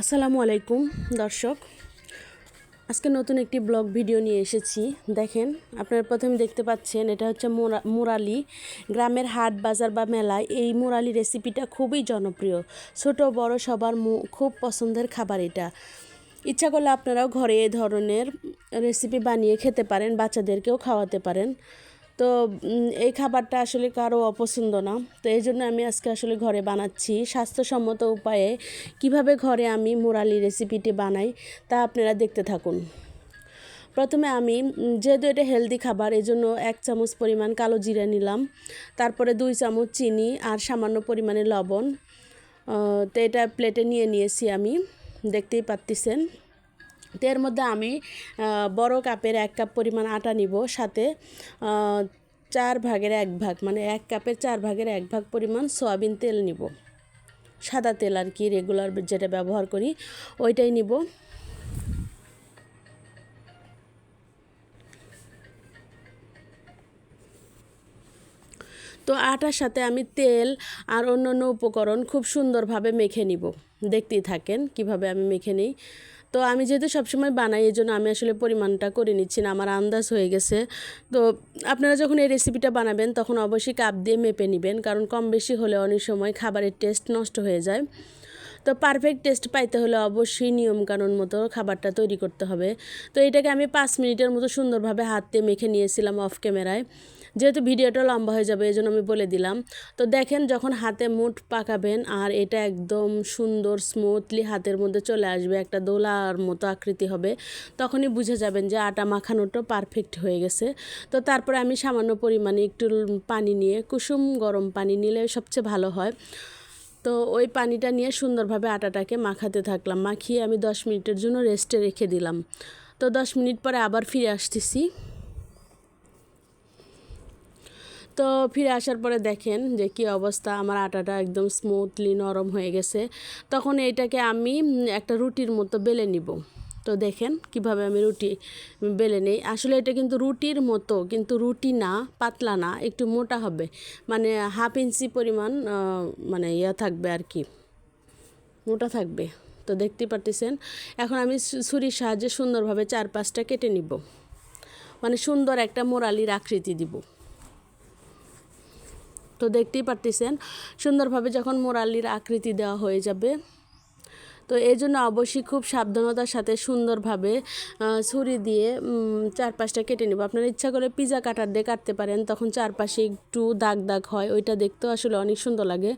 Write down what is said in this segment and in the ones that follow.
আসসালামু আলাইকুম, দর্শক। আজকে নতুন একটি ব্লগ ভিডিও নিয়ে এসেছি। দেখেন, আপনারা প্রথমে দেখতে পাচ্ছেন, এটা হচ্ছে মোরা মুরালি গ্রামের হাট বাজার বা মেলায়। এই মুরালি রেসিপিটা খুবই জনপ্রিয়। ছোট, বড় সবার খুব পছন্দের খাবার এটা। ইচ্ছা করলে আপনারাও ঘরে এই ধরনের রেসিপি বানিয়ে খেতে পারেন, বাচ্চাদেরকেও খাওয়াতে পারেন। তো এই খাবারটা আসলে কারও অপছন্দ না। তো এই জন্য আমি আজকে আসলে ঘরে বানাচ্ছি স্বাস্থ্যসম্মত উপায়ে কীভাবে ঘরে আমি মুরালি রেসিপিটি বানাই তা আপনারা দেখতে থাকুন। প্রথমে আমি যেহেতু এটা হেলদি খাবার এই জন্য এক চামচ পরিমাণ কালো জিরা নিলাম। তারপরে দুই চামচ চিনি আর সামান্য পরিমাণে লবণ। তো এটা প্লেটে নিয়ে নিয়েছি আমি। দেখতেই পাচ্ছেন তো এর মধ্যে আমি বড় কাপের এক কাপ পরিমাণ আটা নিব, সাথে চার ভাগের এক ভাগ মানে এক কাপের চার ভাগের এক ভাগ পরিমাণ সয়াবিন তেল নিব। সাদা তেল আর কি রেগুলার যেটা ব্যবহার করি, ওইটাই নিব। তো আটার সাথে আমি তেল আর অন্য অন্য উপকরণ খুব সুন্দরভাবে মেখে নিব। দেখতেই থাকেন কীভাবে আমি মেখে নিই। তো আমি যেহেতু সবসময় বানাই এই জন্য আমি আসলে পরিমাণটা করে নিচ্ছি না, আমার আন্দাজ হয়ে গেছে। তো আপনারা যখন এই রেসিপিটা বানাবেন, তখন অবশ্যই কাপ দিয়ে মেপে নেবেন, কারণ কম বেশি হলে অনেক সময় খাবারের টেস্ট নষ্ট হয়ে যায়। তো পারফেক্ট টেস্ট পাইতে হলে অবশ্যই নিয়মকানুন মতো খাবারটা তৈরি করতে হবে। তো এটাকে আমি পাঁচ মিনিটের মতো সুন্দরভাবে হাত দিয়ে মেখে নিয়েছিলাম অফ ক্যামেরায় যেহেতু ভিডিওটা লম্বা হয়ে যাবে এই জন্য আমি বলে দিলাম। তো দেখেন যখন হাতে মুঠ পাকাবেন, আর এটা একদম সুন্দর স্মুথলি হাতের মধ্যে চলে আসবে, একটা দোলার মতো আকৃতি হবে, তখনই বুঝে যাবেন যে আটা মাখানোটা পারফেক্ট হয়ে গেছে। তো তারপরে আমি সামান্য পরিমাণে একটু পানি নিয়ে, কুসুম গরম পানি নিলে সবচেয়ে ভালো হয়। তো ওই পানিটা নিয়ে সুন্দরভাবে আটাটাকে মাখাতে থাকলাম। মাখিয়ে আমি দশ মিনিটের জন্য রেস্টে রেখে দিলাম। তো দশ মিনিট পরে আবার ফিরে আসতেছি। তো ফিরে আসার পরে দেখেন যে কি অবস্থা, আমার আটাটা একদম স্মুথলি নরম হয়ে গেছে। তখন এইটাকে আমি একটা রুটির মতো বেলে নিব। তো দেখেন কীভাবে আমি রুটি বেলে নেই। আসলে এটা কিন্তু রুটির মতো, কিন্তু রুটি না, পাতলা না, একটু মোটা হবে। মানে হাফ ইঞ্চি পরিমাণ মানে ইয়া থাকবে আর কি। মোটা থাকবে। তো দেখতে পারতেছেন, এখন আমি ছুরির সাহায্যে সুন্দরভাবে চার পাঁচটা কেটে নিব। মানে সুন্দর একটা মোরালির আকৃতি দিব। তো দেখতেই পারতেছেন সুন্দরভাবে যখন মোরালির আকৃতি দেওয়া হয়ে যাবে। তো এই জন্য অবশ্যই খুব সাবধানতার সাথে সুন্দরভাবে ছুরি দিয়ে চারপাশটা কেটে নেব। আপনার ইচ্ছা করে পিজা কাটার দিয়ে কাটতে পারেন, তখন চারপাশে একটু দাগ দাগ হয়, ওইটা দেখতেও আসলে অনেক সুন্দর লাগে।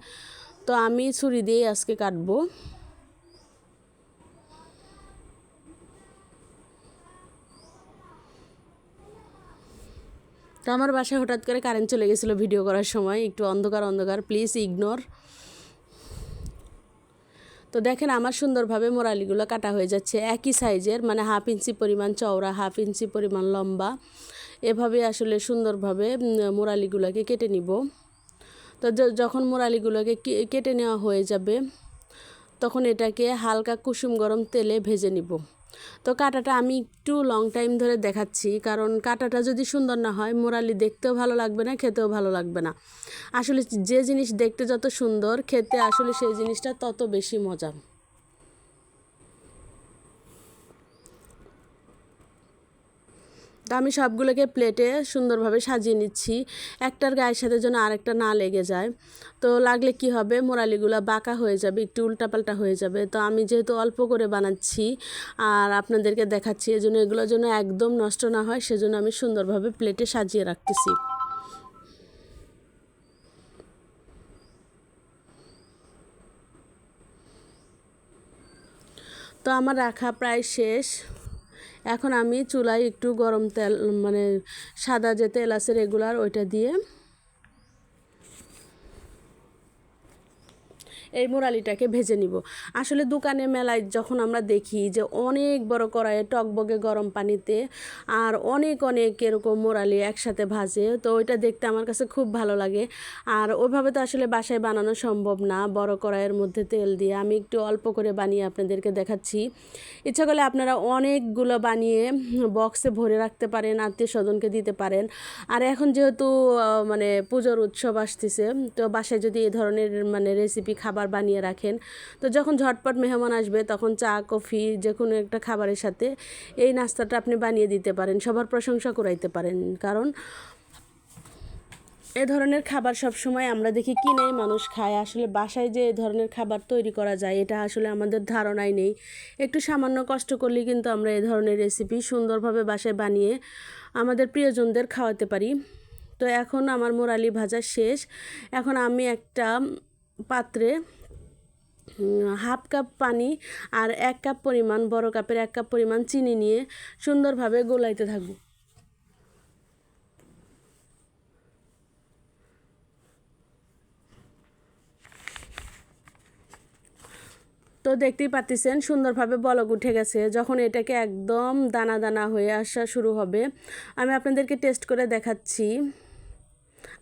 তো আমি ছুরি দিয়েই আজকে কাটবো। তো আমার বাসায় হঠাৎ করে কারেন্ট চলে গেছিল ভিডিও করার সময়। একটু অন্ধকার অন্ধকার। প্লিজ ইগনোর তো দেখেন আমার সুন্দরভাবে মোরালিগুলো কাটা হয়ে যাচ্ছে। একই সাইজের মানে হাফ ইঞ্চি পরিমাণ চওড়া হাফ ইঞ্চি পরিমাণ লম্বা। এভাবে আসলে সুন্দরভাবে মোরালিগুলোকে কেটে নিব। তো যখন মোরালিগুলোকে কেটে নেওয়া হয়ে যাবে, তখন এটাকে হালকা কুসুম গরম তেলে ভেজে নিব। তো কাটাটা আমি একটু লং টাইম ধরে দেখাচ্ছি, কারণ কাটাটা যদি সুন্দর না হয়, মোরালি দেখতেও ভালো লাগবে না, খেতেও ভালো লাগবে না। আসলে যে জিনিস দেখতে যত সুন্দর, খেতে আসলে সেই জিনিসটা তত বেশি মজা। তো আমি সবগুলোকে প্লেটে সুন্দরভাবে সাজিয়ে নিচ্ছি। একটার গায়ের সাথে যেন আরেকটা না লেগে যায়। তো লাগলে কি হবে? মোরালিগুলো বাঁকা হয়ে যাবে, একটু উল্টাপাল্টা হয়ে যাবে। তো আমি যেহেতু অল্প করে বানাচ্ছি আর আপনাদেরকে দেখাচ্ছি, এজন্য এগুলো যেন একদম নষ্ট না হয়, সেজন্য আমি সুন্দরভাবে প্লেটে সাজিয়ে রাখতেছি। তো আমার রাখা প্রায় শেষ। এখন আমি চুলায় একটু গরম তেল মানে সাদা যে তেল আছে রেগুলার ওইটা দিয়ে এই মোরালিটাকে ভেজে নিব। আসলে দোকানে মেলায় যখন আমরা দেখি যে অনেক বড় কড়াইয়ে টকবগে গরম পানিতে আর অনেক অনেক এরকম মোরালি একসাথে ভাজে, তো ওইটা দেখতে আমার কাছে খুব ভালো লাগে। আর ওইভাবে তো আসলে বাসায় বানানো সম্ভব না, বড় কড়াইয়ের মধ্যে তেল দিয়ে। আমি একটু অল্প করে বানিয়ে আপনাদেরকে দেখাচ্ছি। ইচ্ছা করলে আপনারা অনেকগুলো বানিয়ে বক্সে ভরে রাখতে পারেন আত্মীয় স্বজনকে দিতে পারেন। আর এখন যেহেতু মানে পুজোর উৎসব আসতেছে, তো বাসায় যদি এ ধরনের মানে রেসিপি খাবার খাবার বানিয়ে রাখেন। তো যখন ঝটপট মেহমান আসবে, তখন চা, কফি যে কোনো একটা খাবারের সাথে এই নাস্তাটা আপনি বানিয়ে দিতে পারেন, সবার প্রশংসা করাইতে পারেন। কারণ এ ধরনের খাবার সব সময় আমরা দেখি কিনেই মানুষ খায়। আসলে বাসায় যে এ ধরনের খাবার তৈরি করা যায়, এটা আসলে আমাদের ধারণাই নেই। একটু সামান্য কষ্ট করলেই কিন্তু আমরা এ ধরনের রেসিপি সুন্দরভাবে বাসায় বানিয়ে আমাদের প্রিয়জনদের খাওয়াতে পারি। তো এখন আমার মোরালি ভাজা শেষ। এখন আমি একটা পাত্রে হাফ কাপ পানি আর এক কাপ পরিমাণ, বড় কাপের এক কাপ পরিমাণ চিনি নিয়ে সুন্দরভাবে গোলাইতে থাকব। তো দেখতেই পাচ্ছেন, সুন্দরভাবে বলক উঠে গেছে। যখন এটাকে একদম দানা দানা হয়ে আসা শুরু হবে, আমি আপনাদেরকে টেস্ট করে দেখাচ্ছি।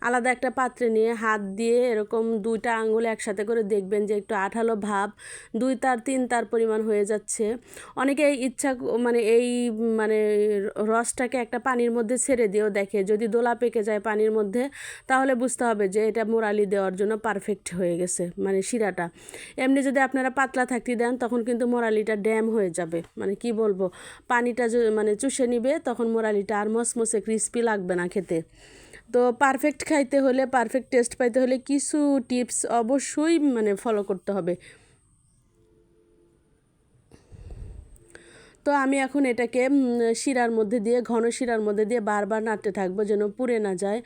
আলাদা একটা পাত্রে নিয়ে হাত দিয়ে এরকম দুইটা আঙ্গুল একসাথে করে দেখবেন যে একটু আঠালো ভাব, দুই তার, তিন তার পরিমাণ হয়ে যাচ্ছে। অনেকে ইচ্ছা মানে এই মানে রসটাকে একটা পানির মধ্যে ছেড়ে দিয়েও দেখে। যদি দোলা পেকে যায় পানির মধ্যে, তাহলে বুঝতে হবে যে এটা মোরালি দেওয়ার জন্য পারফেক্ট হয়ে গেছে মানে শিরাটা। এমনি যদি আপনারা পাতলা থাকতে দেন, তখন কিন্তু মোরালিটা ড্যাম হয়ে যাবে। মানে কি বলব? পানিটা মানে চুষে নিবে, তখন মোরালিটা আর মসমসে ক্রিস্পি লাগবে না খেতে। তো পারফেক্ট খাইতে হলে পারফেক্ট টেস্ট পাইতে হলে কিছু টিপস অবশ্যই মানে ফলো করতে হবে। তো আমি এখন এটাকে শিরার মধ্যে দিয়ে, ঘন শিরার মধ্যে দিয়ে বারবার নাড়তে থাকব যেন পুড়ে না যায়,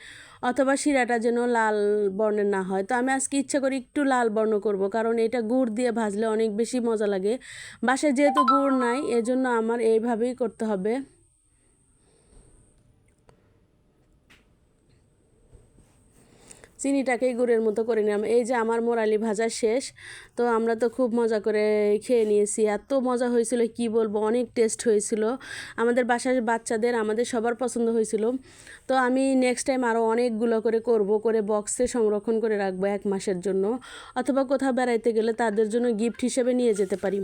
অথবা শিরাটা যেন লাল বর্ণের না হয়। তো আমি আজকে ইচ্ছা করি একটু লাল বর্ণ করব, কারণ এটা গুড় দিয়ে ভাজলে অনেক বেশি মজা লাগে। বাসায় যেহেতু গুড় নাই, এজন্য আমার এইভাবেই করতে হবে। চিনিটাকে গুড়ের মতো করে নিলাম। এই যে আমার মোরালি ভাজা শেষ, তো আমরা তো খুব মজা করে খেয়ে নিয়েছি। এত মজা হয়েছিল, কি বলব, অনেক টেস্ট হয়েছিল। আমাদের বাসার বাচ্চাদের, আমাদের সবার পছন্দ হয়েছিল। তো আমি নেক্সট টাইম আরও অনেকগুলো করে করব, করে বক্সে সংরক্ষণ করে রাখব এক মাসের জন্য। অথবা কোথাও বেড়াইতে গেলে তাদের জন্য গিফট হিসেবে নিয়ে যেতে পারি।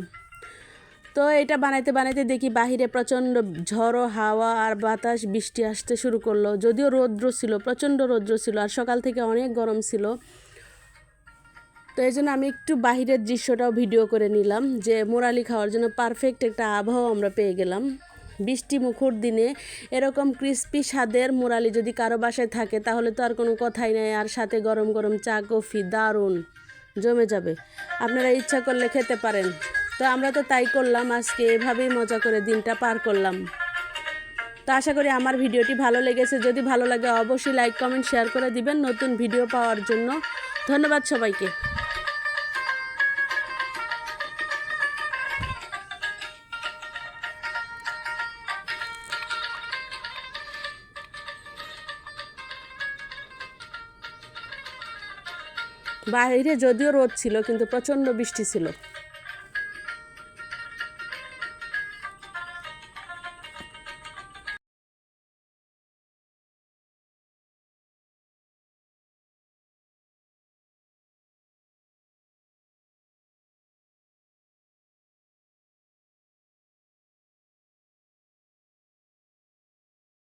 তো এটা বানাইতে বানাইতে দেখি বাহিরে প্রচণ্ড ঝড়ো হাওয়া আর বাতাস, বৃষ্টি আসতে শুরু করল। যদিও রৌদ্র ছিল, প্রচণ্ড রৌদ্র ছিল আর সকাল থেকে অনেক গরম ছিল। তো এই জন্য আমি একটু বাহিরের দৃশ্যটাও ভিডিও করে নিলাম যে মোরালি খাওয়ার জন্য পারফেক্ট একটা আবহাওয়া আমরা পেয়ে গেলাম। বৃষ্টি মুখর দিনে এরকম ক্রিস্পি স্বাদের মোরালি যদি কারও বাসায় থাকে, তাহলে তো আর কোনো কথাই নাই আর সাথে গরম গরম চা, কফি, দারুণ, জমে যাবে। আপনারা ইচ্ছা করলে খেতে পারেন। তো আমরা তো তাই করলাম, আজকে এভাবেই মজা করে দিনটা পার করলাম। তো আশা করি আমার ভিডিওটি ভালো লেগেছে। যদি ভালো লাগে অবশ্যই লাইক, কমেন্ট, শেয়ার করে দিবেন নতুন ভিডিও পাওয়ার জন্য। ধন্যবাদ সবাইকে। বাইরে যদিও রোদ ছিল, কিন্তু প্রচণ্ড বৃষ্টি ছিল।